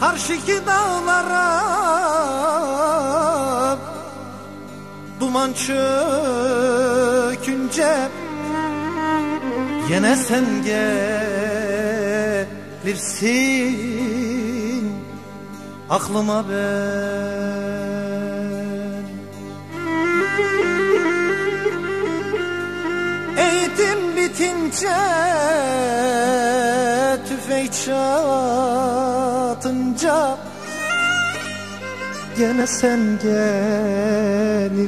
Karşıki dağlara Duman çökünce Yine sen gelirsin. Aklıma ben bitince Tüfek çatınca Gene sen gelirsin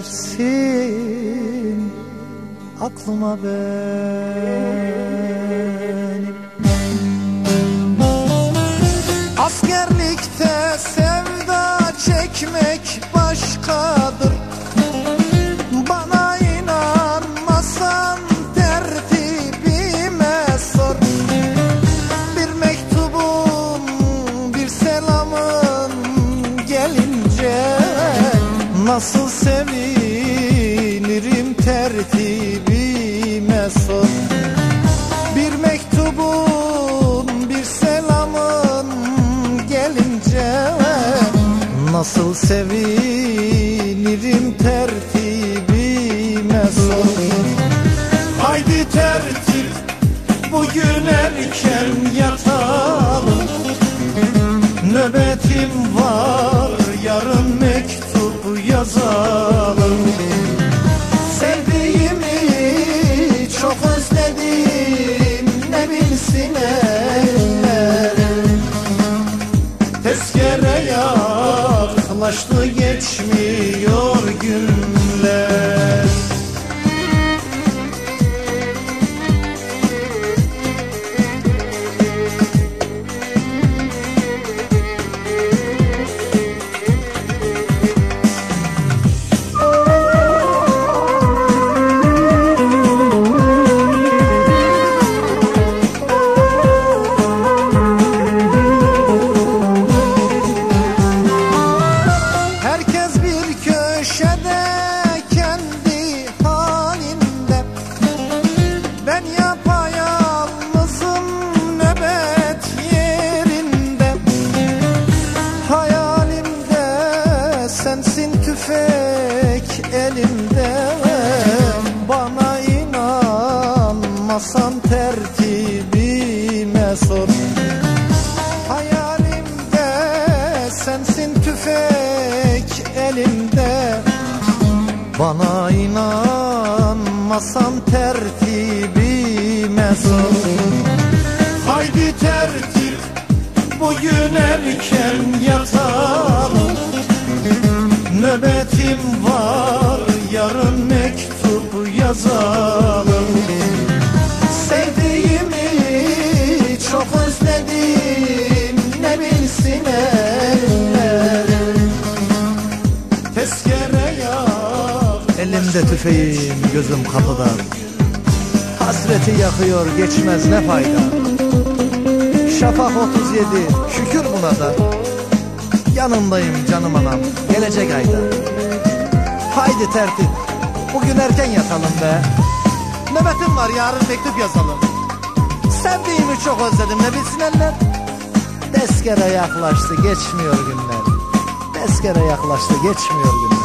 Aklıma benim. Askerlikte sevda çekmek başkadır Nasıl sevinirim tertibime sor. Bir mektubun bir selamın gelince Nasıl sevinirim tertibime yaklaştı geçmiyor günler sensin tüfek elimde. Bana inanmasan tertibime sor. Hayalimde sensin tüfek elimde. Bana inanmasan tertibime sor. Haydi tertip bugün erken yatalım Nöbetim var? Yarın mektup yazalım. Sevdiğimi çok özledim. Ne bilsin eller. Tezkere yak Elimde tüfeğim gözüm kapıda. Hasreti yakıyor geçmez ne fayda? Şafak 37 şükür buna da Yanındayım canım anam. Gelecek ayda. Haydi tertip. Bugün erken yatalım be. Nöbetim var yarın mektup yazalım. Sevdiğimi çok özledim ne bilsin eller? Tezkere yaklaştı geçmiyor günler. Tezkere yaklaştı geçmiyor günler